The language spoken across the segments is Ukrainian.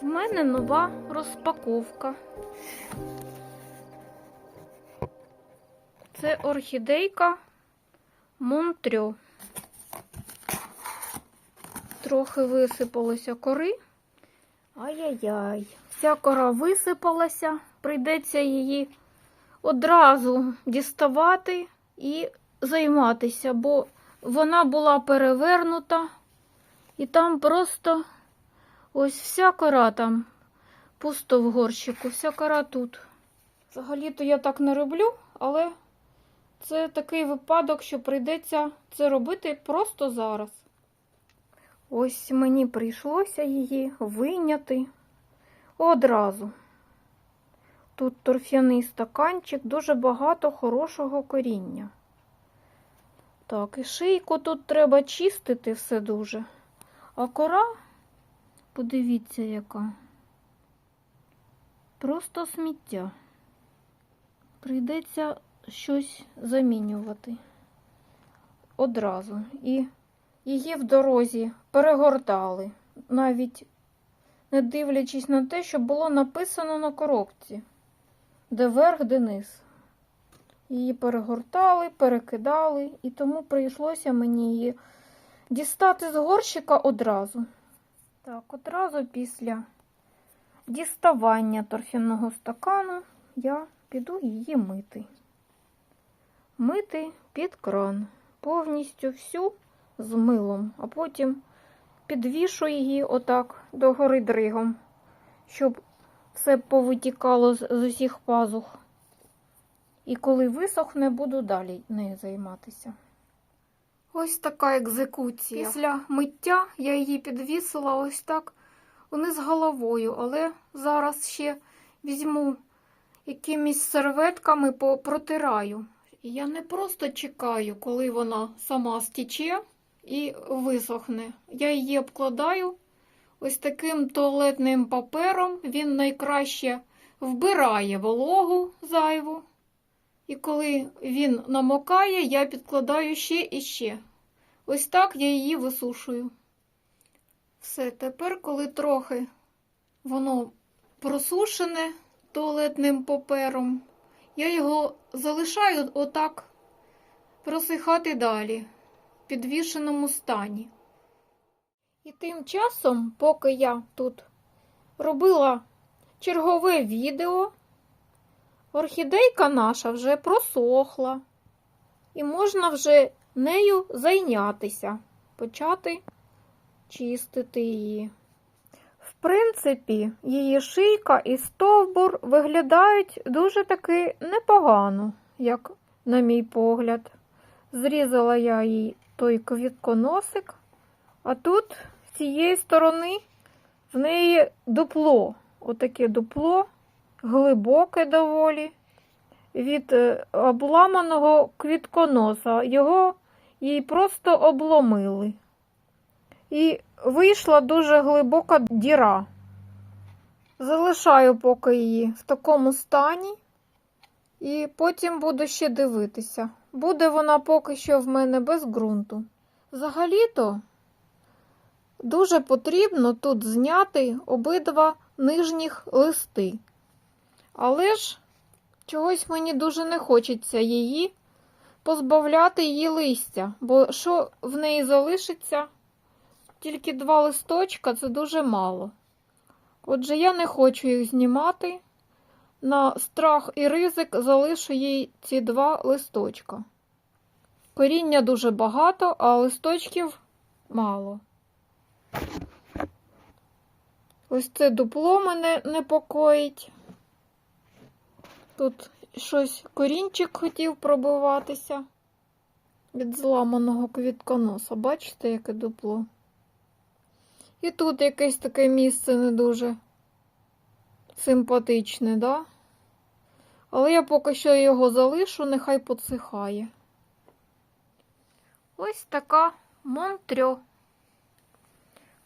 В мене нова розпаковка. Це орхідейка Монтрьо. Трохи висипалося кори. Ай-яй-яй. Вся кора висипалася, прийдеться її одразу діставати і займатися, бо вона була перевернута, і там просто ось вся кора там пусто в горщику, вся кора тут. Взагалі-то я так не роблю, але це такий випадок, що прийдеться це робити просто зараз. Ось мені прийшлося її вийняти одразу. Тут торф'яний стаканчик, дуже багато хорошого коріння. Так, і шийку тут треба чистити все дуже. А кора, подивіться, яка. Просто сміття. Прийдеться щось замінювати одразу. І її в дорозі перегортали, навіть не дивлячись на те, що було написано на коробці, де верх, де низ. Її перегортали, перекидали, і тому прийшлося мені її дістати з горщика одразу. Так, одразу після діставання торфяного стакану я піду її мити. Мити під кран. Повністю всю з милом, а потім підвішу її отак догори дригом, щоб все повитікало з, усіх пазух. І коли висохне, буду далі нею займатися. Ось така екзекуція. Після миття я її підвісила ось так вниз головою, але зараз ще візьму якимись серветками протираю. І я не просто чекаю, коли вона сама стіче і висохне. Я її обкладаю ось таким туалетним папером. Він найкраще вбирає вологу зайву. І коли він намокає, я підкладаю ще і ще. Ось так я її висушую. Все, тепер, коли трохи воно просушене туалетним папером, я його залишаю отак просихати далі, в підвішеному стані. І тим часом, поки я тут робила чергове відео, орхідейка наша вже просохла, і можна вже нею зайнятися, почати чистити її. В принципі, її шийка і стовбур виглядають дуже таки непогано, як на мій погляд. Зрізала я їй той квітконосик, а тут з цієї сторони в неї дупло. Отаке дупло, глибоке доволі, від е, обламаного квітконоса. Його їй просто обломили. І вийшла дуже глибока діра. Залишаю поки її в такому стані, і потім буду ще дивитися. Буде вона поки що в мене без ґрунту. Взагалі-то дуже потрібно тут зняти обидва нижніх листи. Але ж чогось мені дуже не хочеться її позбавляти її листя, бо що в неї залишиться? Тільки два листочка це дуже мало. Отже, я не хочу їх знімати. На страх і ризик залишу їй ці два листочка. Коріння дуже багато, а листочків мало. Ось це дупло мене непокоїть. Тут щось корінчик хотів пробиватися від зламаного квітконоса. Бачите, яке дупло? І тут якесь таке місце не дуже симпатичне, да? Але я поки що його залишу, нехай подсихає. Ось така Монтрьо.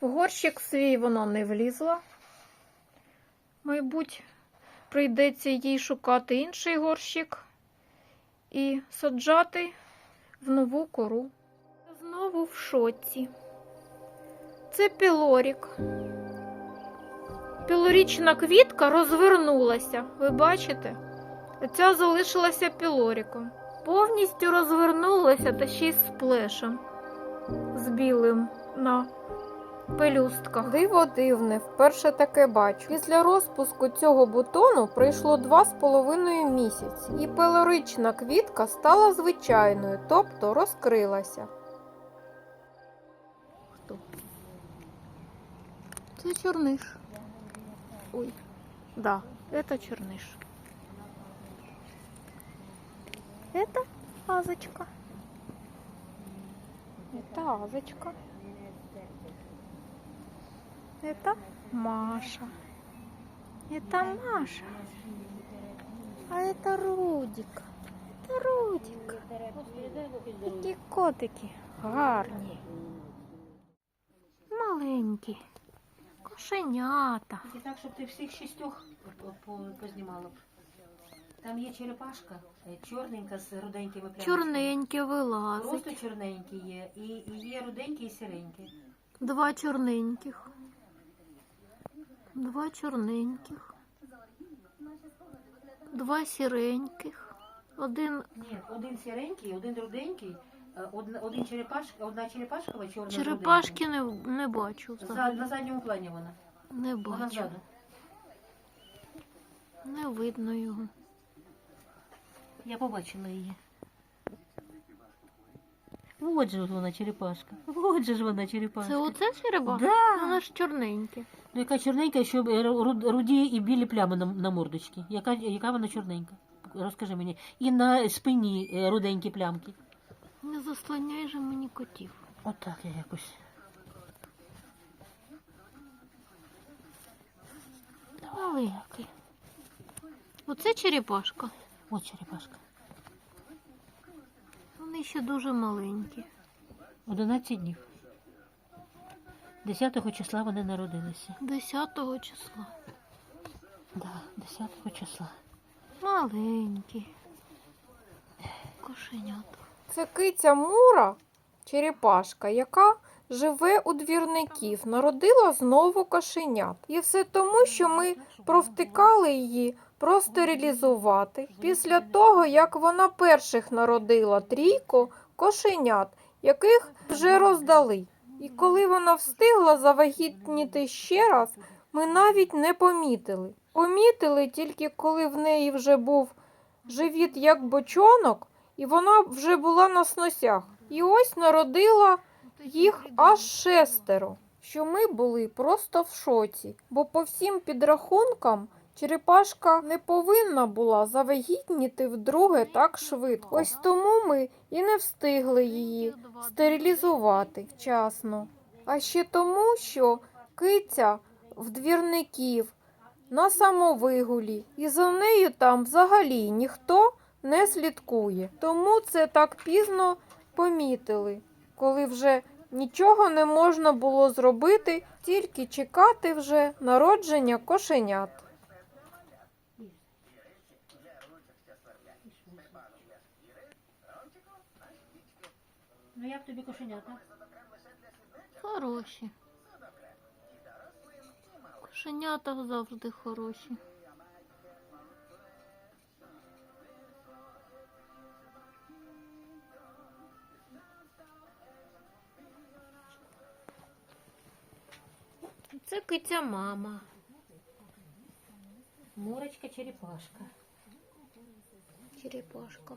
В горщик свій воно не влізло. Мабуть, прийдеться їй шукати інший горщик і саджати в нову кору. Знову в шоці. Це пілорік. пілорічна квітка розвернулася. Ви бачите? Ця залишилася пілоріком. Повністю розвернулася та ще й з сплешем. З білим на пелюстках. Диво дивне, вперше таке бачу. Після розпуску цього бутону пройшло два з половиною місяці, і пелорична квітка стала звичайною, тобто розкрилася. Хто? Це чорниш. Ой, да, это черныш. Это азочка. Это азочка. Это Маша. Это Маша. А это Рудик. Это Рудик. Такі котики гарні. Маленькі. Кошенята. І так, щоб ти всіх шістьох по- по- познімала. б. Там є черепашка, е, чорненька з руденькими плямами. Чорненьке Просто вилазить. чорненькі є. І, і є руденькі і сіренькі. Два чорненьких. Два чорненьких. Два сіреньких. Один Ні, один сіренький, один руденький, е, одна, один черепашка, одна черепашкова чорна. черепашки не, не бачу. За, взагалі. на задньому плані вона. Не Вона бачу. ззаду. Не видно його. Я побачила її. Вот же вона черепашка. Вот же ж вона черепашка. Це оце черепашка? Да. Вона ж чорненьке. Ну, яка чорненька, що е, руді і білі плями на, на мордочці. Яка, яка вона чорненька? Розкажи мені. І на спині е, руденькі плямки. Не заслоняй же мені котів. Отак я якось. Маленький. Оце черепашка. От черепашка. Вони ще дуже маленькі. 11 днів. 10 числа вони народилися. 10 числа. Да, 10 числа. Маленькі. Кошенята. Це киця Мура, черепашка, яка живе у двірників, народила знову кошенят. І все тому, що ми провтикали її простерилізувати після того, як вона перших народила трійку кошенят, яких вже роздали. І коли вона встигла завагітніти ще раз, ми навіть не помітили. Помітили тільки коли в неї вже був живіт як бочонок, і вона вже була на сносях. І ось народила їх аж шестеро, що ми були просто в шоці, бо по всім підрахункам черепашка не повинна була завагітніти вдруге так швидко. Ось тому ми і не встигли її стерилізувати вчасно. А ще тому, що киця в двірників на самовигулі, і за нею там взагалі ніхто не слідкує. Тому це так пізно помітили, коли вже нічого не можна було зробити, тільки чекати вже народження кошенят. Ну як тобі кошенята? Хороші. Кошенята завжди хороші. Це киця мама. Мурочка черепашка. Черепашка.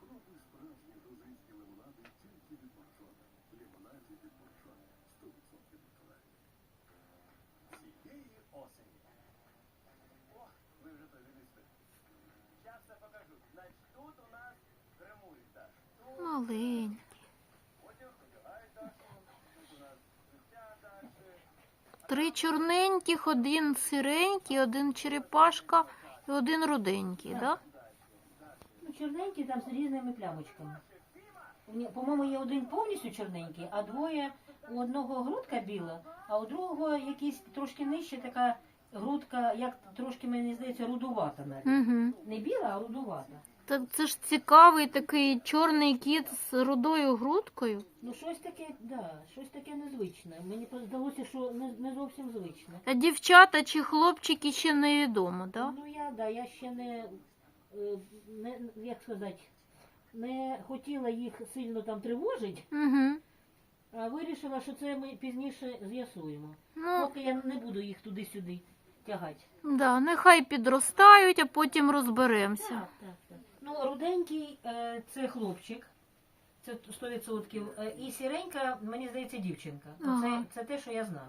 Маленькі. Три чорненьких, один сиренький, один черепашка і один руденький, да? Ну, чорненький там з різними плямочками. По-моєму, є один повністю чорненький, а двоє у одного грудка біла, а у другого якийсь трошки нижче така грудка, як трошки, мені здається, рудувата навіть. Угу. Не біла, а рудувата. Так це ж цікавий такий чорний кіт з рудою грудкою. Ну щось таке, да, щось таке незвичне. Мені здалося, що не, не зовсім звичне. А дівчата чи хлопчики ще невідомо, да? Ну я, да, я ще не, е, не як сказати, не хотіла їх сильно там тривожити, Угу. а вирішила, що це ми пізніше з'ясуємо. Ну, Поки я не буду їх туди-сюди тягати. да, нехай підростають, а потім розберемося. Так, так, так. Ну, руденький е, це хлопчик, це 100%. е, І сіренька, мені здається, дівчинка. Ага. Це, це те, що я знаю.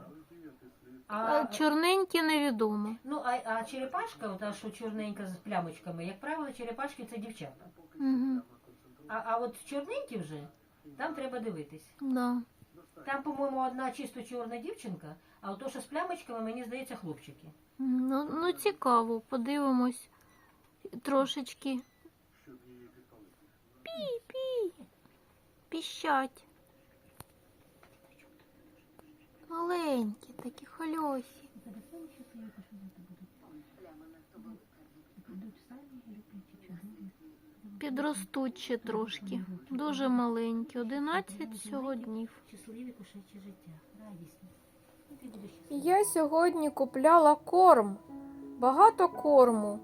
А А, чорненькі невідомо. ну, а, а черепашка, та, що чорненька з плямочками, як правило, черепашки це дівчата. Угу. А, а от чорненькі вже, там треба дивитись. Да. Там, по-моєму, одна чисто чорна дівчинка, а от то, що з плямочками, мені здається, хлопчики. Ну, ну цікаво, подивимось трошечки. Пі-пі. Піщать. Маленькі, такі хольосі. Підростуть ще трошки. Дуже маленькі, 11 всього днів. Щасливі кошачі життя, радісні. Ну, ти будеш І Я сьогодні купляла корм, багато корму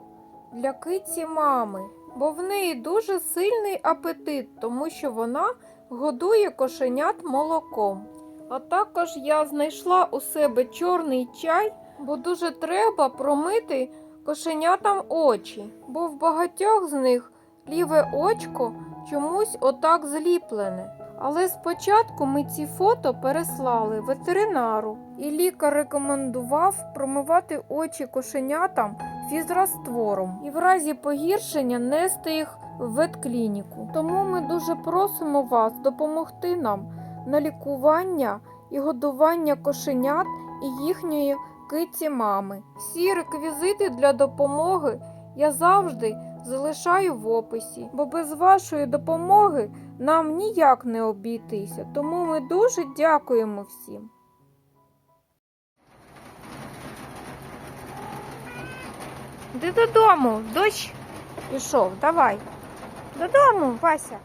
для киці мами, бо в неї дуже сильний апетит, тому що вона годує кошенят молоком. А також я знайшла у себе чорний чай, бо дуже треба промити кошенятам очі, бо в багатьох з них ліве очко чомусь отак зліплене. Але спочатку ми ці фото переслали ветеринару, і лікар рекомендував промивати очі кошенятам фізраствором і в разі погіршення нести їх в ветклініку. Тому ми дуже просимо вас допомогти нам на лікування і годування кошенят і їхньої киці мами. Всі реквізити для допомоги я завжди залишаю в описі, бо без вашої допомоги нам ніяк не обійтися, тому ми дуже дякуємо всім. Ти додому, дощ пішов, давай. Додому, Вася.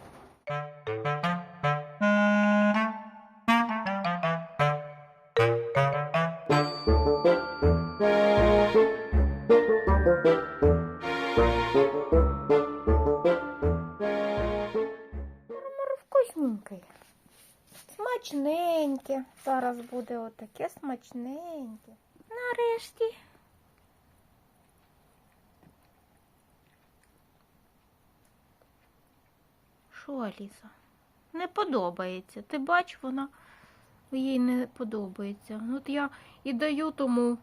Вкусненьке. Смачненьке. Зараз буде отаке смачненьке. Нарешті. Що, Аліса? Не подобається. Ти бач, вона їй не подобається. От я і даю тому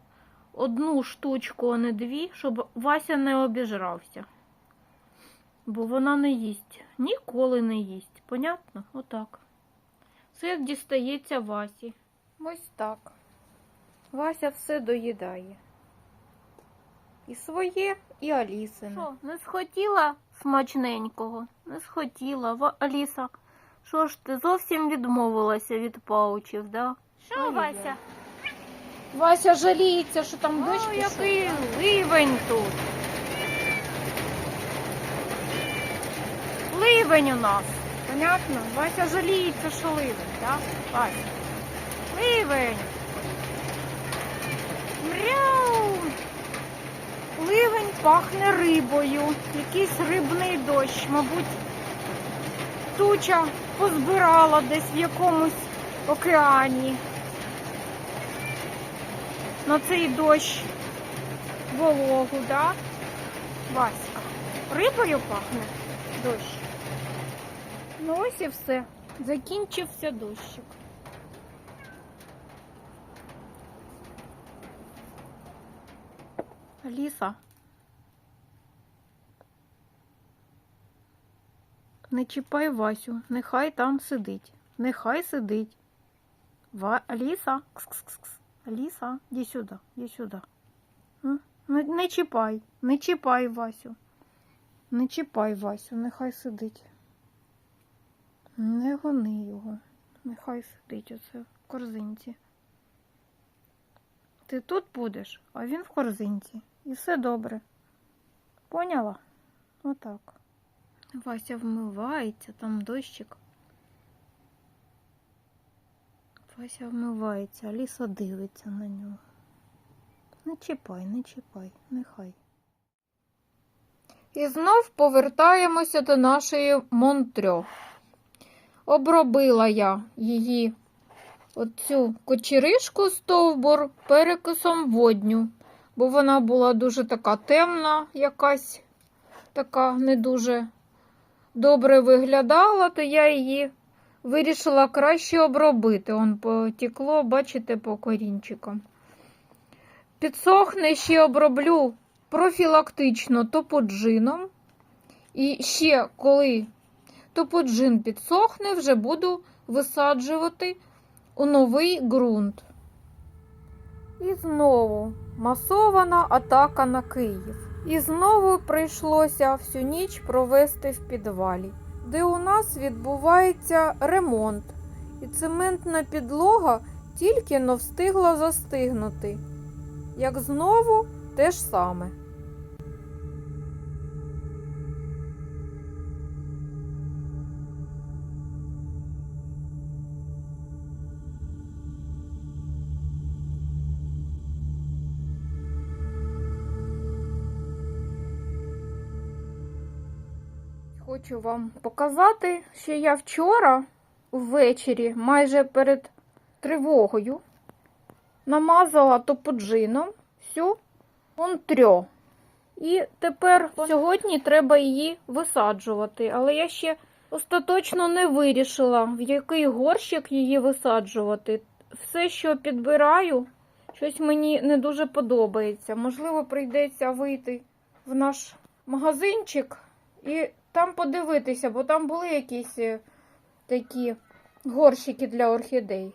одну штучку, а не дві, щоб Вася не обіжрався. Бо вона не їсть. Ніколи не їсть. Понятно? Отак. Все дістається Васі. Ось так. Вася все доїдає. І своє, і Алісине. Що, не схотіла смачненького? Не схотіла. Ва- Аліса, що ж ти зовсім відмовилася від паучів, да? Що. Вася? Вася жаліється, що там дощ О, пішов. який ливень тут. Ливень у нас. Понятно? Вася жаліється, що ливень, так? Вася. Ливень. Мряу. Ливень пахне рибою. Якийсь рибний дощ, мабуть, туча позбирала десь в якомусь океані на цей дощ вологу, да? Васька. Рибою пахне дощ. Ну ось і все. Закінчився дощик. Аліса. Не чіпай Васю, нехай там сидить. Нехай сидить. Ва... Аліса. Кс-кс-кс. Аліса, іди сюди, іди сюди. Не, не чіпай, не чіпай Васю. Не чіпай Васю, нехай сидить. Не гони його. Нехай сидить оце в корзинці. Ти тут будеш, а він в корзинці. І все добре. Поняла? Отак. Вася вмивається, там дощик. Вася вмивається, Аліса дивиться на нього. Не чіпай, не чіпай, нехай. І знов повертаємося до нашої Монтрьо. Обробила я її оцю кочеришку стовбур перекисом водню, бо вона була дуже така темна, якась така не дуже добре виглядала, то я її вирішила краще обробити. Он потекло, бачите, по корінчикам. Підсохне ще оброблю профілактично топоджином. І ще коли топоджин підсохне, вже буду висаджувати у новий ґрунт. І знову масована атака на Київ. І знову прийшлося всю ніч провести в підвалі, де у нас відбувається ремонт, і цементна підлога тільки но встигла застигнути. Як знову те ж саме. Хочу вам показати, що я вчора ввечері, майже перед тривогою, намазала топоджином всю монтрьо. І тепер сьогодні треба її висаджувати. Але я ще остаточно не вирішила, в який горщик її висаджувати. Все, що підбираю, щось мені не дуже подобається. Можливо, прийдеться вийти в наш магазинчик і там подивитися, бо там були якісь е, такі горщики для орхідей.